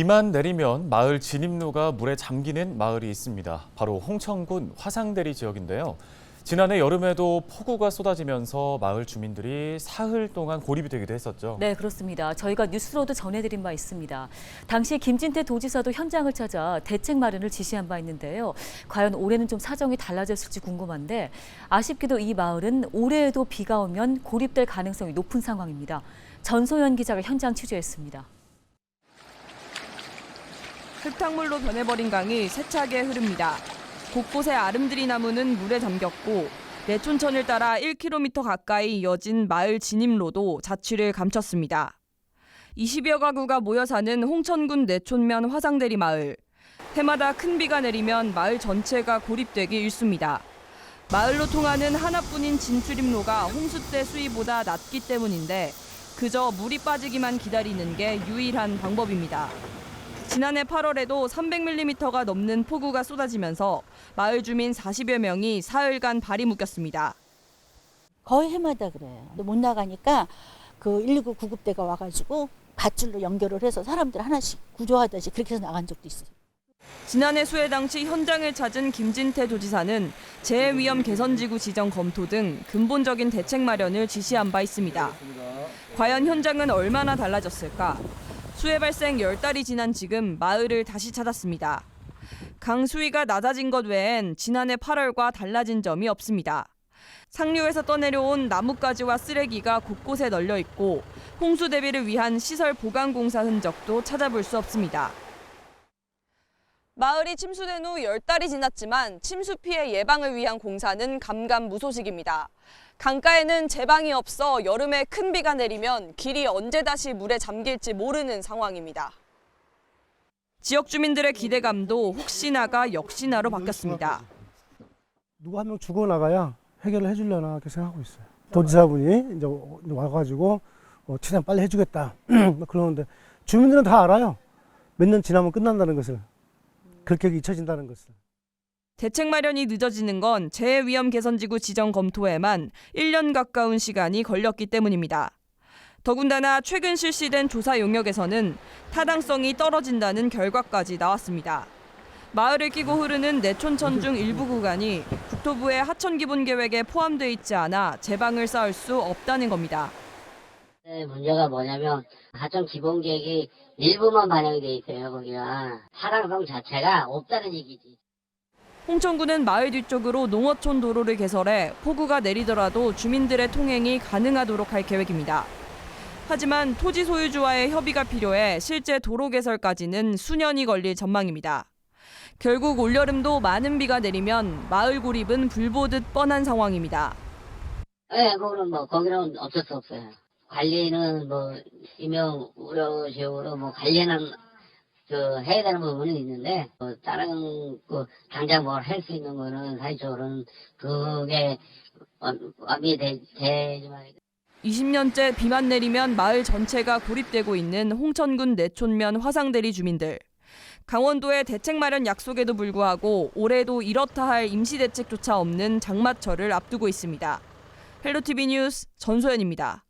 비만 내리면 마을 진입로가 물에 잠기는 마을이 있습니다. 바로 홍천군 화상대리 지역인데요. 지난해 여름에도 폭우가 쏟아지면서 마을 주민들이 사흘 동안 고립이 되기도 했었죠. 네, 그렇습니다. 저희가 뉴스로도 전해드린 바 있습니다. 당시 김진태 도지사도 현장을 찾아 대책 마련을 지시한 바 있는데요. 과연 올해는 좀 사정이 달라졌을지 궁금한데 아쉽게도 이 마을은 올해에도 비가 오면 고립될 가능성이 높은 상황입니다. 전소연 기자가 현장 취재했습니다. 흙탕물로 변해버린 강이 세차게 흐릅니다. 곳곳에 아름드리 나무는 물에 잠겼고 내촌천을 따라 1km 가까이 이어진 마을 진입로도 자취를 감췄습니다. 20여 가구가 모여 사는 홍천군 내촌면 화상대리 마을. 해마다 큰 비가 내리면 마을 전체가 고립되기 일쑤입니다. 마을로 통하는 하나뿐인 진출입로가 홍수 때 수위보다 낮기 때문인데 그저 물이 빠지기만 기다리는 게 유일한 방법입니다. 지난해 8월에도 300mm가 넘는 폭우가 쏟아지면서 마을 주민 40여 명이 사흘간 발이 묶였습니다. 거의 해마다 그래요. 못 나가니까 그 119 구급대가 와가지고 밧줄로 연결을 해서 사람들 하나씩 구조하듯이 그렇게 해서 나간 적도 있어요. 지난해 수해 당시 현장을 찾은 김진태 도지사는 재해 위험 개선 지구 지정 검토 등 근본적인 대책 마련을 지시한 바 있습니다. 과연 현장은 얼마나 달라졌을까? 수해 발생 10달이 지난 지금 마을을 다시 찾았습니다. 강 수위가 낮아진 것 외엔 지난해 8월과 달라진 점이 없습니다. 상류에서 떠내려온 나뭇가지와 쓰레기가 곳곳에 널려 있고 홍수 대비를 위한 시설 보강 공사 흔적도 찾아볼 수 없습니다. 마을이 침수된 후 10달이 지났지만 침수 피해 예방을 위한 공사는 감감무소식입니다. 강가에는 제방이 없어 여름에 큰 비가 내리면 길이 언제 다시 물에 잠길지 모르는 상황입니다. 지역 주민들의 기대감도 혹시나가 역시나로 바뀌었습니다. 누구 한 명 죽어 나가야 해결을 해주려나 그렇게 생각하고 있어요. 도지사분이 이제 와가지고 어, 최대한 빨리 해주겠다 막 그러는데 주민들은 다 알아요. 몇 년 지나면 끝난다는 것을 그렇게 잊혀진다는 것을. 대책 마련이 늦어지는 건 재해 위험 개선 지구 지정 검토에만 1년 가까운 시간이 걸렸기 때문입니다. 더군다나 최근 실시된 조사 용역에서는 타당성이 떨어진다는 결과까지 나왔습니다. 마을을 끼고 흐르는 내촌천 중 일부 구간이 국토부의 하천 기본 계획에 포함돼 있지 않아 제방을 쌓을 수 없다는 겁니다. 네, 문제가 뭐냐면 하청 기본 계획이 일부만 반영이 돼 있어요 거기가 타당성 자체가 없다는 얘기지. 홍천군은 마을 뒤쪽으로 농어촌 도로를 개설해 폭우가 내리더라도 주민들의 통행이 가능하도록 할 계획입니다. 하지만 토지 소유주와의 협의가 필요해 실제 도로 개설까지는 수년이 걸릴 전망입니다. 결국 올여름도 많은 비가 내리면 마을 고립은 불보듯 뻔한 상황입니다. 네, 그거는 뭐 거기는 어쩔 수 없어요. 관리는 뭐 임명 우려 지역으로 뭐 관리는 저 해야 되는 부분이 있는데 뭐 다른 그 당장 뭘 할 수 있는 거는 사실적으로는 그게 완- 완비 되- 되지만 20년째 비만 내리면 마을 전체가 고립되고 있는 홍천군 내촌면 화상대리 주민들. 강원도의 대책 마련 약속에도 불구하고 올해도 이렇다 할 임시 대책조차 없는 장마철을 앞두고 있습니다. 헬로티비 뉴스 전소연입니다.